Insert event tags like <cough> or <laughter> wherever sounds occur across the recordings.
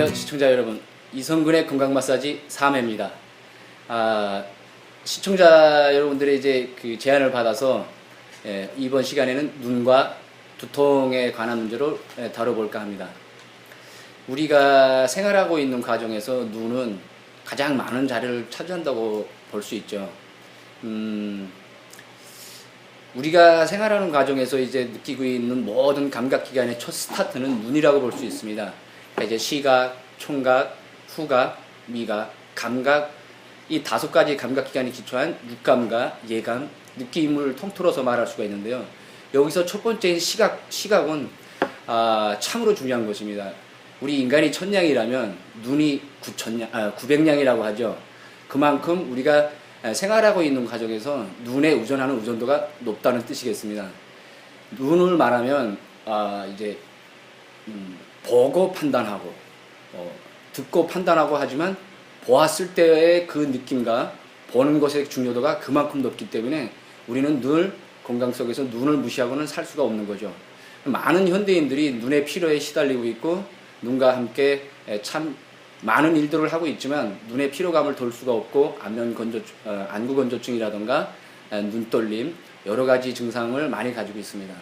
안녕하세요 시청자 여러분 이성근의 건강 마사지 3회입니다. 아, 시청자 여러분들의 이제 그 제안을 받아서 예, 이번 시간에는 눈과 두통에 관한 문제로 예, 다뤄볼까 합니다. 우리가 생활하고 있는 과정에서 눈은 가장 많은 자리를 차지한다고 볼 수 있죠. 음, 우리가 생활하는 과정에서 이제 느끼고 있는 모든 감각 기관의 첫 스타트는 눈이라고 볼 수 있습니다. 그러니까 이제 시각, 총각, 후각, 미각, 감각 이 다섯 가지 감각 기관이 기초한 육감과 예감, 느낌을 통틀어서 말할 수가 있는데요. 여기서 첫 번째인 시각, 시각은 아, 참으로 중요한 것입니다. 우리 인간이 천냥이라면 눈이 구천냥, 아, 구백냥이라고 하죠. 그만큼 우리가 생활하고 있는 과정에서 눈에 우전하는 우전도가 높다는 뜻이겠습니다. 눈을 말하면 아, 이제 음, 보고 판단하고 어, 듣고 판단하고 하지만 보았을 때의 그 느낌과 보는 것의 중요도가 그만큼 높기 때문에 우리는 늘 건강 속에서 눈을 무시하고는 살 수가 없는 거죠. 많은 현대인들이 눈의 피로에 시달리고 있고 눈과 함께 참 많은 일들을 하고 있지만 눈의 피로감을 돌 수가 없고 안면 건조 어, 안구 건조증이라던가 눈떨림 여러 가지 증상을 많이 가지고 있습니다.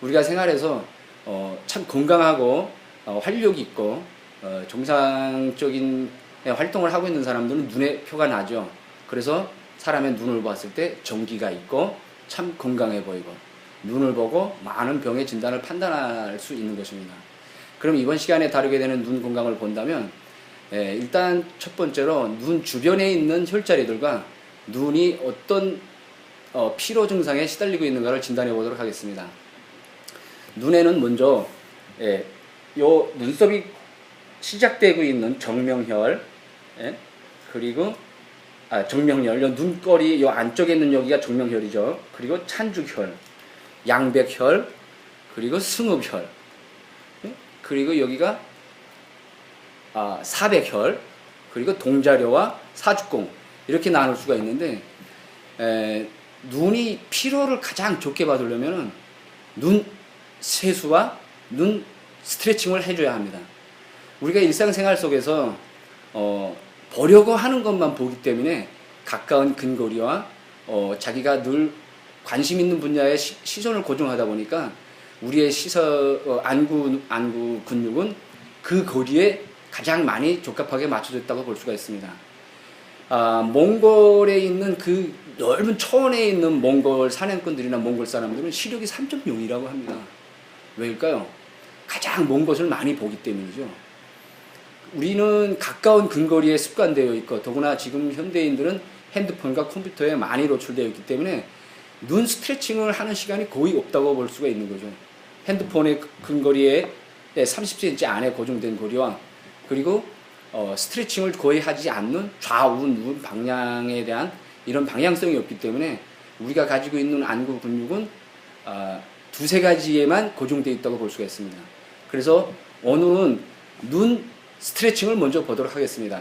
우리가 생활에서 어, 참 건강하고 어, 활력 있고 어, 정상적인 활동을 하고 있는 사람들은 눈에 표가 나죠. 그래서 사람의 눈을 봤을 때 정기가 있고 참 건강해 보이고 눈을 보고 많은 병의 진단을 판단할 수 있는 것입니다. 그럼 이번 시간에 다루게 되는 눈 건강을 본다면 예, 일단 첫 번째로 눈 주변에 있는 혈자리들과 눈이 어떤 어, 피로 증상에 시달리고 있는가를 진단해 보도록 하겠습니다. 눈에는 먼저 예, 요 눈썹이 시작되고 있는 정명혈, 예, 그리고 아, 정명혈, 요 눈거리 요 안쪽에 있는 여기가 정명혈이죠. 그리고 찬죽혈, 양백혈, 그리고 승읍혈, 예? 그리고 여기가 아, 사백혈, 그리고 동자려와 사죽공 이렇게 나눌 수가 있는데 에, 눈이 피로를 가장 좋게 받으려면은 눈 세수와 눈 스트레칭을 해줘야 합니다. 우리가 일상생활 속에서 어, 보려고 하는 것만 보기 때문에 가까운 근거리와 어, 자기가 늘 관심 있는 분야에 시, 시선을 고정하다 보니까 우리의 시선 어, 안구 안구 근육은 그 거리에 가장 많이 적합하게 맞춰졌다고 볼 수가 있습니다. 아, 몽골에 있는 그 넓은 초원에 있는 몽골 사냥꾼들이나 몽골 사람들은 시력이 3.0이라고 합니다. 왜일까요? 가장 먼 것을 많이 보기 때문이죠. 우리는 가까운 근거리에 습관되어 있고 더구나 지금 현대인들은 핸드폰과 컴퓨터에 많이 노출되어 있기 때문에 눈 스트레칭을 하는 시간이 거의 없다고 볼 수가 있는 거죠. 핸드폰의 근거리에 30cm 안에 고정된 거리와 그리고 어, 스트레칭을 거의 하지 않는 좌우 눈 방향에 대한 이런 방향성이 없기 때문에 우리가 가지고 있는 안구 근육은 어, 두세 가지에만 고정되어 있다고 볼 수가 있습니다. 그래서 오늘은 눈 스트레칭을 먼저 보도록 하겠습니다.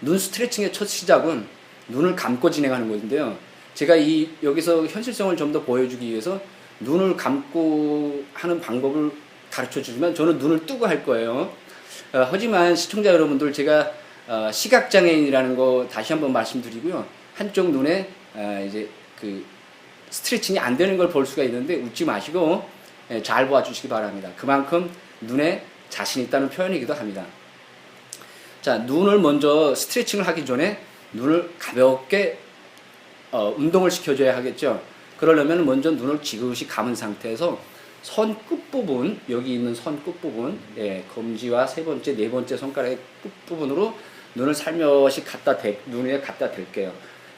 눈 스트레칭의 첫 시작은 눈을 감고 진행하는 것인데요. 제가 이 여기서 현실성을 좀 더 보여주기 위해서 눈을 감고 하는 방법을 가르쳐 주지만 저는 눈을 뜨고 할 거예요. 어, 하지만 시청자 여러분들 제가 어, 시각장애인이라는 거 다시 한번 말씀드리고요. 한쪽 눈에 어, 이제 그 스트레칭이 안 되는 걸 볼 수가 있는데 웃지 마시고 예, 잘 보아주시기 바랍니다. 그만큼 눈에 자신 있다는 표현이기도 합니다. 자, 눈을 먼저 스트레칭을 하기 전에 눈을 가볍게 어, 운동을 시켜줘야 하겠죠. 그러려면 먼저 눈을 지그시 감은 상태에서 손 끝부분, 여기 있는 손 끝부분, 예, 검지와 세 번째, 네 번째 손가락의 끝부분으로 눈을 살며시 갖다 대, 눈에 갖다 댈게요.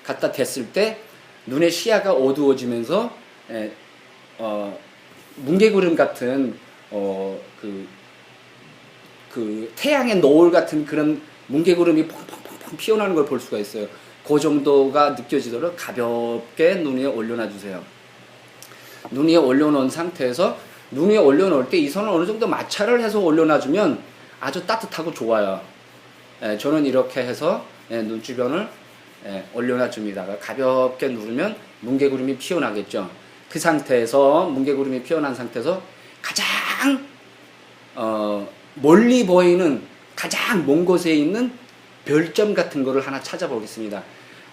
갖다 댔을 때 눈의 시야가 어두워지면서 예, 어, 뭉게구름 같은 어, 그, 그 태양의 노을 같은 그런 뭉게구름이 펑펑펑펑 피어나는 걸 볼 수가 있어요. 그 정도가 느껴지도록 가볍게 눈 위에 올려놔 주세요. 눈 위에 올려놓은 상태에서 눈 위에 올려놓을 때이 손을 어느 정도 마찰을 해서 올려놔주면 아주 따뜻하고 좋아요. 예, 저는 이렇게 해서 예, 눈 주변을 예, 올려놔 줍니다. 가볍게 누르면 뭉게구름이 피어나겠죠. 그 상태에서 뭉게구름이 피어난 상태에서 가장 어, 멀리 보이는 가장 먼 곳에 있는 별점 같은 거를 하나 찾아보겠습니다.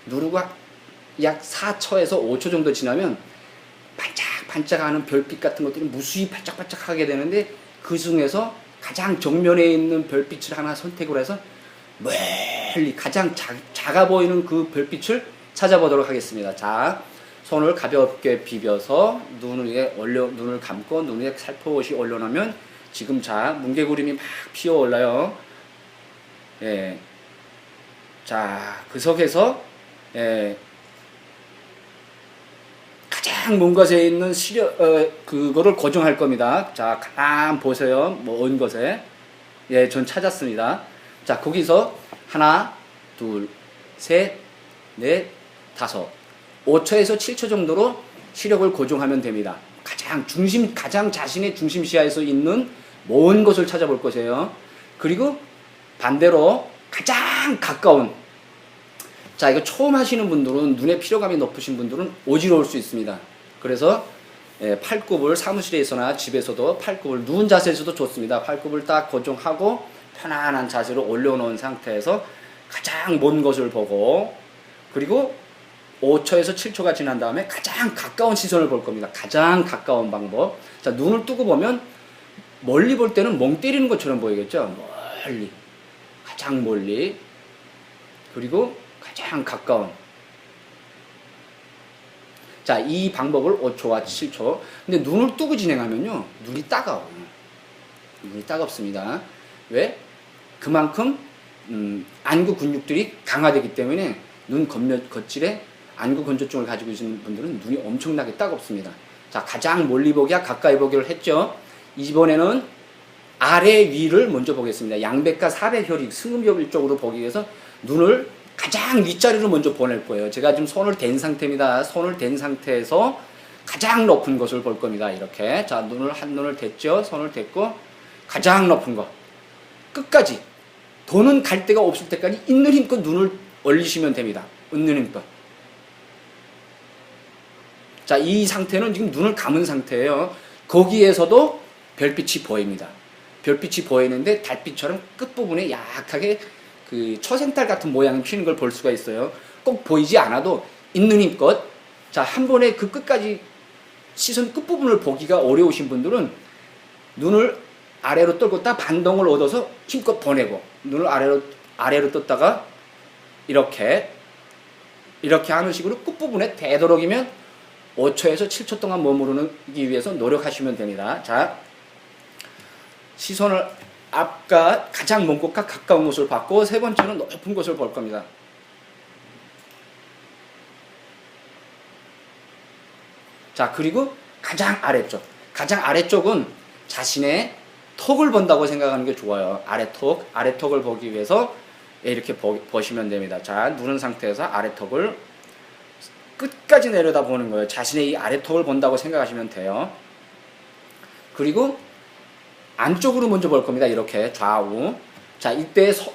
누르고 약 4초에서 5초 정도 지나면 반짝반짝하는 별빛 같은 것들이 무수히 반짝반짝하게 되는데 그 중에서 가장 정면에 있는 별빛을 하나 선택을 해서 멀리 가장 작, 작아 보이는 그 별빛을 찾아보도록 하겠습니다. 자, 손을 가볍게 비벼서 눈 위에 올려 눈을 감고 눈 위에 살포시 올려놓으면 지금 자 뭉게구름이 막 피어 올라요. 예. 자, 그 속에서 예. 가장 먼 곳에 있는 시려 어, 그거를 고정할 겁니다. 자, 가만 보세요. 뭐언 것에 예, 전 찾았습니다. 자, 거기서 하나, 둘, 셋, 넷, 다섯. 5초에서 7초 정도로 시력을 고정하면 됩니다. 가장 중심, 가장 자신의 중심 시야에서 있는 먼 곳을 찾아볼 것이에요. 그리고 반대로 가장 가까운 자, 이거 처음 하시는 분들은 눈에 피로감이 높으신 분들은 어지러울 수 있습니다. 그래서 예, 팔굽을 사무실에서나 집에서도 팔굽을 누운 자세에서도 좋습니다. 팔굽을 딱 고정하고 편안한 자세로 올려놓은 상태에서 가장 먼 것을 보고 그리고 5초에서 7초가 지난 다음에 가장 가까운 시선을 볼 겁니다. 가장 가까운 방법. 자, 눈을 뜨고 보면 멀리 볼 때는 멍 때리는 것처럼 보이겠죠? 멀리. 가장 멀리. 그리고 가장 가까운. 자, 이 방법을 5초와 7초. 근데 눈을 뜨고 진행하면요. 눈이 따가워요. 눈이 따갑습니다. 왜? 그만큼 음, 안구 근육들이 강화되기 때문에 눈 겉면, 겉질에 안구 건조증을 가지고 계시는 분들은 눈이 엄청나게 따갑습니다. 자, 가장 멀리 보기와 가까이 보기를 했죠. 이번에는 아래 위를 먼저 보겠습니다. 양백과 사백혈이 승음혈 쪽으로 보기 위해서 눈을 가장 윗자리로 먼저 보낼 거예요. 제가 지금 손을 댄 상태입니다. 손을 댄 상태에서 가장 높은 것을 볼 겁니다. 이렇게. 자, 눈을, 한 눈을 댔죠. 손을 댔고, 가장 높은 것. 끝까지. 돈은 갈 데가 없을 때까지 있는 힘껏 눈을 올리시면 됩니다. 있는 힘껏. 자, 이 상태는 지금 눈을 감은 상태예요. 거기에서도 별빛이 보입니다. 별빛이 보이는데 달빛처럼 끝부분에 약하게 그 초생달 같은 모양이 튀는 걸 볼 수가 있어요. 꼭 보이지 않아도 있는 힘껏 자, 한 번에 그 끝까지 시선 끝부분을 보기가 어려우신 분들은 눈을 아래로 떨었다 반동을 얻어서 힘껏 보내고 눈을 아래로 아래로 떴다가 이렇게 이렇게 하는 식으로 끝부분에 되도록이면 5초에서 7초 동안 머무르기 위해서 노력하시면 됩니다. 자, 시선을 앞과 가장 먼 곳과 가까운 곳을 받고 세 번째는 높은 곳을 볼 겁니다. 자, 그리고 가장 아래쪽. 가장 아래쪽은 자신의 턱을 본다고 생각하는 게 좋아요. 아래 턱, 아래 턱을 보기 위해서 이렇게 보, 보시면 됩니다. 자, 누른 상태에서 아래 턱을 끝까지 내려다 보는 거예요. 자신의 이 아래턱을 본다고 생각하시면 돼요. 그리고 안쪽으로 먼저 볼 겁니다. 이렇게 좌우. 자, 이때 서,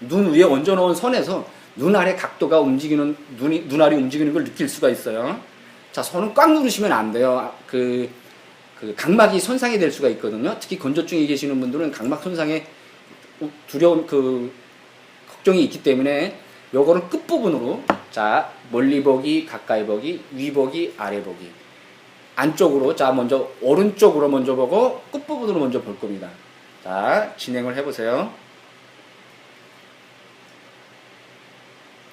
눈 위에 얹어놓은 선에서 눈 아래 각도가 움직이는, 눈이, 눈알이 움직이는 걸 느낄 수가 있어요. 자, 손은 꽉 누르시면 안 돼요. 그, 그 각막이 손상이 될 수가 있거든요. 특히 건조증이 계시는 분들은 각막 손상에 두려운 그 걱정이 있기 때문에 요거는 끝부분으로 자 멀리 보기 가까이 보기 위 보기 아래 보기. 안쪽으로 자 먼저 오른쪽으로 먼저 보고 끝부분으로 먼저 볼 겁니다. 자 진행을 해보세요.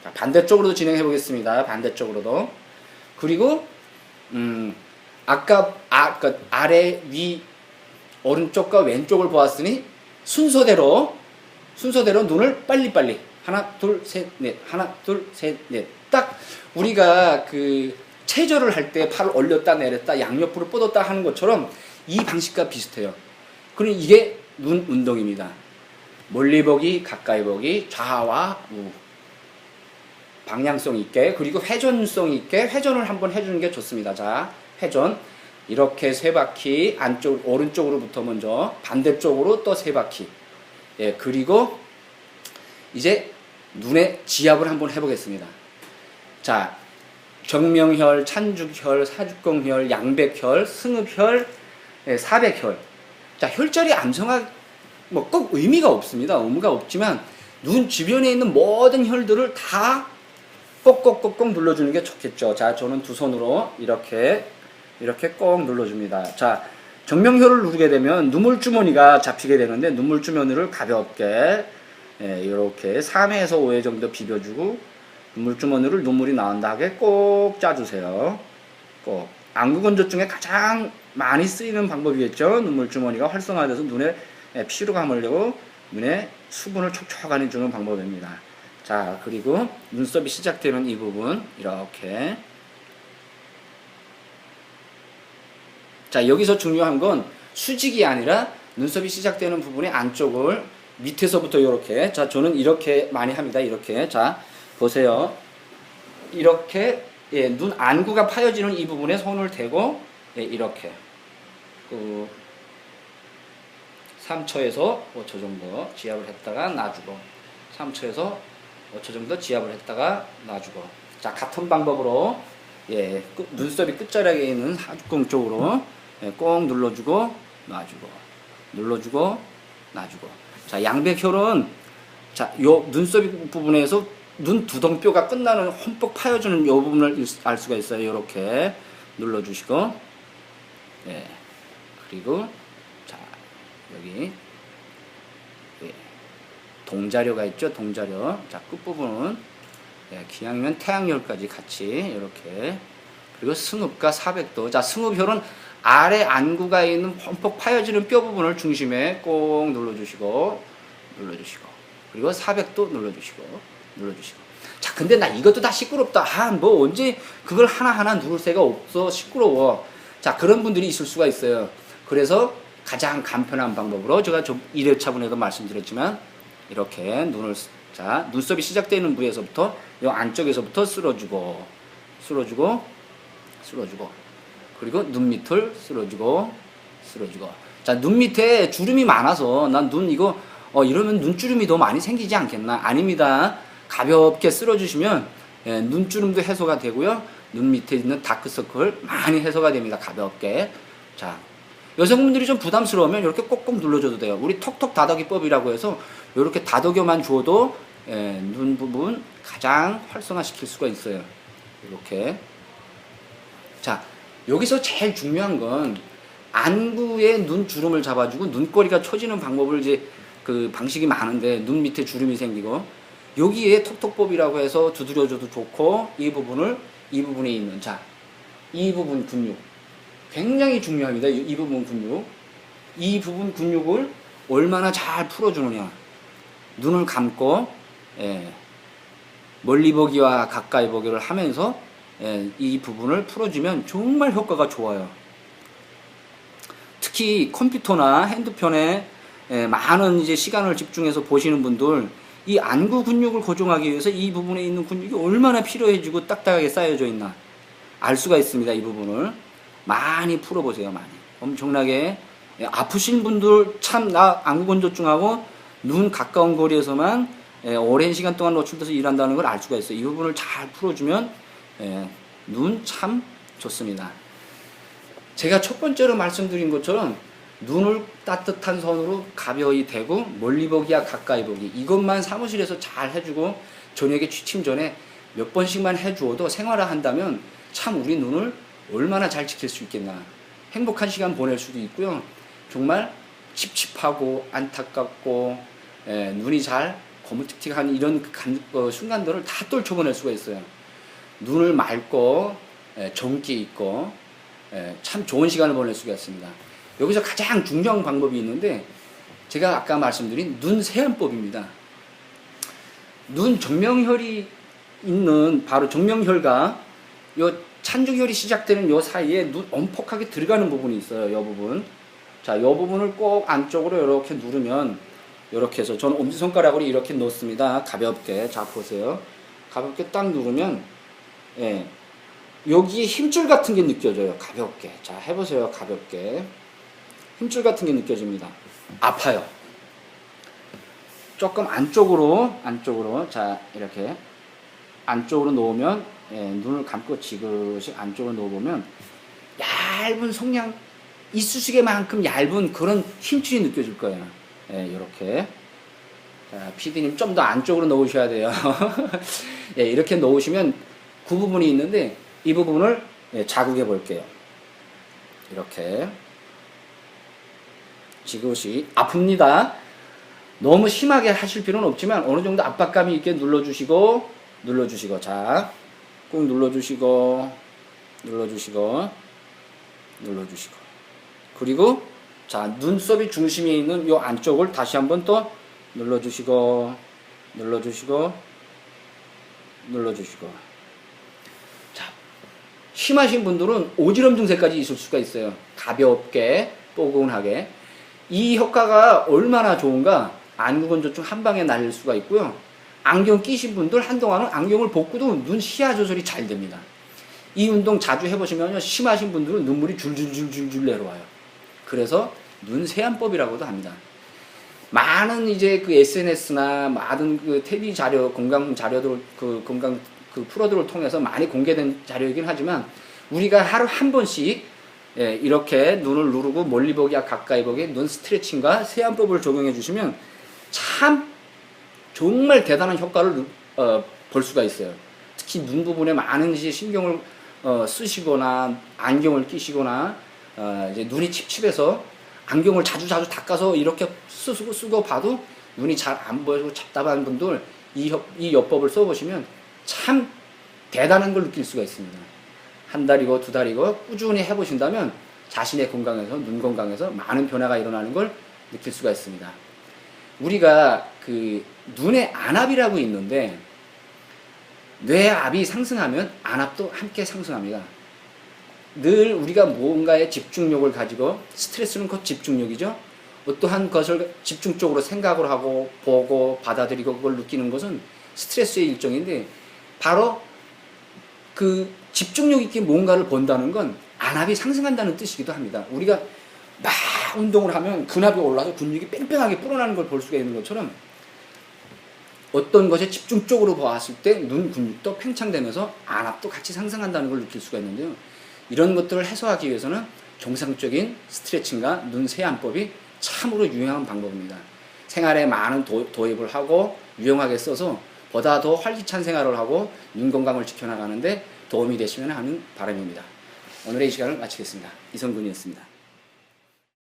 자 반대쪽으로도 진행해 보겠습니다. 반대쪽으로도. 그리고 음 아까 아, 그 아래 위 오른쪽과 왼쪽을 보았으니 순서대로 순서대로 눈을 빨리빨리 하나 둘 셋 넷 하나 둘 셋 넷 딱 우리가 그 체조를 할 때 팔을 올렸다 내렸다 양옆으로 뻗었다 하는 것처럼 이 방식과 비슷해요. 그럼 이게 눈 운동입니다. 멀리 보기, 가까이 보기, 좌와 우. 방향성 있게 그리고 회전성 있게 회전을 한번 해주는 게 좋습니다. 자, 회전 이렇게 세 바퀴 안쪽 오른쪽으로부터 먼저 반대쪽으로 또 세 바퀴. 예, 그리고 이제 눈의 지압을 한번 해보겠습니다. 자, 정명혈, 찬죽혈, 사죽공혈, 양백혈, 승읍혈, 예, 사백혈. 자, 혈전이 암성하는 뭐꼭 의미가 없습니다. 의미가 없지만 눈 주변에 있는 모든 혈들을 다 꼭꼭꼭꼭 눌러주는 게 좋겠죠. 자, 저는 두 손으로 이렇게 이렇게 꼭 눌러줍니다. 자, 정명혈을 누르게 되면 눈물 주머니가 잡히게 되는데 눈물 주머니를 가볍게 예, 이렇게 3회에서 5회 정도 비벼주고 눈물 주머니를 눈물이 나온다 하게 꼭 짜주세요. 꼭 안구건조 중에 가장 많이 쓰이는 방법이겠죠. 눈물 주머니가 활성화돼서 눈에 예, 피로감을 내고 눈에 수분을 촉촉하게 주는 방법입니다. 자, 그리고 눈썹이 시작되는 이 부분 이렇게 자, 여기서 중요한 건 수직이 아니라 눈썹이 시작되는 부분의 안쪽을 밑에서부터 이렇게. 자, 저는 이렇게 많이 합니다. 이렇게. 자, 보세요. 이렇게 예, 눈 안구가 파여지는 이 부분에 손을 대고 예, 이렇게. 그 3초에서 5초 정도 지압을 했다가 놔주고 3초에서 5초 정도 지압을 했다가 놔주고. 자 같은 방법으로 예 끝- 눈썹이 끝자락에 있는 하주공 쪽으로 예, 꼭 눌러주고 놔주고. 눌러주고 놔주고 자 양백혈은 자 요 눈썹 부분에서 눈 두덩뼈가 끝나는 험뻑 파여주는 요 부분을 일- 알 수가 있어요. 이렇게 눌러주시고. 예. 그리고 자 여기. 예, 동자료가 있죠? 동자료. 자 끝부분은 예, 기왕이면 태양열까지 같이 이렇게 그리고 승읍과 사백도. 자 승읍혈은 아래 안구가 있는 펌퍽 파여지는 뼈 부분을 중심에 꼭 눌러주시고 눌러주시고. 그리고 사백도 눌러주시고 눌러주시고. 자 근데 나 이것도 다 시끄럽다. 아 뭐 언제 그걸 하나하나 누를 새가 없어. 시끄러워. 자 그런 분들이 있을 수가 있어요. 그래서 가장 간편한 방법으로 제가 좀 1회차분에도 말씀드렸지만 이렇게 눈을 쓰- 자 눈썹이 시작되는 부위에서부터 이 안쪽에서부터 쓸어주고 쓸어주고 쓸어주고 그리고 눈 밑을 쓸어주고 쓸어주고 자 눈 밑에 주름이 많아서 난 눈 이거 어 이러면 눈주름이 더 많이 생기지 않겠나 아닙니다 가볍게 쓸어주시면 예, 눈주름도 해소가 되고요 눈 밑에 있는 다크서클 많이 해소가 됩니다 가볍게 자 여성분들이 좀 부담스러우면 이렇게 꼭꼭 눌러줘도 돼요. 우리 톡톡 다독이법이라고 해서 이렇게 다독여만 줘도 예, 눈 부분 가장 활성화시킬 수가 있어요. 이렇게. 자, 여기서 제일 중요한 건 안구에 눈 주름을 잡아주고 눈꼬리가 처지는 방법을 이제 그 방식이 많은데 눈 밑에 주름이 생기고 여기에 톡톡법이라고 해서 두드려줘도 좋고 이 부분을 이 부분에 있는 자, 이 부분 근육 굉장히 중요합니다. 이, 이 부분 근육. 이 부분 근육을 얼마나 잘 풀어주느냐. 눈을 감고, 예, 멀리 보기와 가까이 보기를 하면서, 예, 이 부분을 풀어주면 정말 효과가 좋아요. 특히 컴퓨터나 핸드폰에 예, 많은 이제 시간을 집중해서 보시는 분들, 이 안구 근육을 고정하기 위해서 이 부분에 있는 근육이 얼마나 필요해지고 딱딱하게 쌓여져 있나 알 수가 있습니다. 이 부분을. 많이 풀어보세요, 많이. 엄청나게 예, 아프신 분들 참 나 안구 건조증하고 눈 가까운 거리에서만 예, 오랜 시간 동안 노출돼서 일한다는 걸 알 수가 있어요. 이 부분을 잘 풀어주면 예, 눈 참 좋습니다. 제가 첫 번째로 말씀드린 것처럼 눈을 따뜻한 손으로 가벼이 대고 멀리 보기야 가까이 보기 이것만 사무실에서 잘 해주고 저녁에 취침 전에 몇 번씩만 해주어도 생활을 한다면 참 우리 눈을 얼마나 잘 지킬 수 있겠나 행복한 시간 보낼 수도 있고요 정말 찝찝하고 안타깝고 예, 눈이 잘 거무틱틱한 이런 그 감- 어, 순간들을 다 떨쳐보낼 수가 있어요 눈을 맑고 예, 정기 있고 예, 참 좋은 시간을 보낼 수가 있습니다 여기서 가장 중요한 방법이 있는데 제가 아까 말씀드린 눈 세안법입니다 눈 정명혈이 있는 바로 정명혈과 요 찬중혈이 시작되는 요 사이에 눈 엄폭하게 들어가는 부분이 있어요. 요 부분. 자, 요 부분을 꼭 안쪽으로 이렇게 누르면 이렇게 해서 저는 엄지손가락으로 이렇게 놓습니다. 가볍게. 자, 보세요. 가볍게 딱 누르면 예. 여기에 힘줄 같은 게 느껴져요. 가볍게. 자, 해보세요. 가볍게. 힘줄 같은 게 느껴집니다. 아파요. 조금 안쪽으로, 안쪽으로. 자, 이렇게. 안쪽으로 놓으면 예, 눈을 감고 지그시 안쪽으로 놓아보면 얇은 속량 이쑤시개만큼 얇은 그런 힘줄이 느껴질 거예요. 예, 이렇게. 자, PD님 좀 더 안쪽으로 넣으셔야 돼요. <laughs> 예, 이렇게 넣으시면 그 부분이 있는데 이 부분을 예, 자극해 볼게요. 이렇게. 지그시 아픕니다. 너무 심하게 하실 필요는 없지만 어느 정도 압박감이 있게 눌러주시고 눌러주시고 자 꾹 눌러주시고 눌러주시고 눌러주시고 그리고 자 눈썹이 중심에 있는 요 안쪽을 다시 한번 또 눌러주시고 눌러주시고 눌러주시고 자 심하신 분들은 오지랖 증세까지 있을 수가 있어요. 가볍게 뽀근하게. 이 효과가 얼마나 좋은가 안구건조증 한 방에 날릴 수가 있고요. 안경 끼신 분들 한동안은 안경을 벗고도 눈 시야 조절이 잘 됩니다. 이 운동 자주 해보시면요 심하신 분들은 눈물이 줄줄줄줄줄 내려와요. 그래서 눈 세안법이라고도 합니다. 많은 이제 그 SNS나 많은 그 TV 자료, 건강 자료들, 그 건강 그 프로들을 통해서 많이 공개된 자료이긴 하지만 우리가 하루 한 번씩 예, 이렇게 눈을 누르고 멀리 보기와 가까이 보기 눈 스트레칭과 세안법을 적용해 주시면 참 정말 대단한 효과를 누- 어, 볼 수가 있어요. 특히 눈 부분에 많은 이제 신경을 어, 쓰시거나 안경을 끼시거나 어, 이제 눈이 칩칩해서 안경을 자주 자주 닦아서 이렇게 쓰고 쓰고 봐도 눈이 잘 안 보여서 답답한 분들 이, 협- 이 요법을 써보시면 참 대단한 걸 느낄 수가 있습니다. 한 달이고 두 달이고 꾸준히 해보신다면 자신의 건강에서 눈 건강에서 많은 변화가 일어나는 걸 느낄 수가 있습니다. 우리가 그 눈의 안압이라고 있는데 뇌압이 상승하면 안압도 함께 상승합니다. 늘 우리가 뭔가에 집중력을 가지고 스트레스는 곧 집중력이죠. 어떠한 것을 집중적으로 생각을 하고 보고 받아들이고 그걸 느끼는 것은 스트레스의 일종인데 바로 그 집중력 있게 뭔가를 본다는 건 안압이 상승한다는 뜻이기도 합니다. 우리가 막 운동을 하면 근압이 올라서 근육이 뺑뺑하게 불어나는 걸 볼 수가 있는 것처럼 어떤 것에 집중적으로 보았을 때 눈 근육도 팽창되면서 안압도 같이 상승한다는 걸 느낄 수가 있는데요. 이런 것들을 해소하기 위해서는 정상적인 스트레칭과 눈 세안법이 참으로 유용한 방법입니다. 생활에 많은 도, 도입을 하고 유용하게 써서 보다 더 활기찬 생활을 하고 눈 건강을 지켜나가는데 도움이 되시면 하는 바람입니다. 오늘의 이 시간을 마치겠습니다. 이성근이었습니다.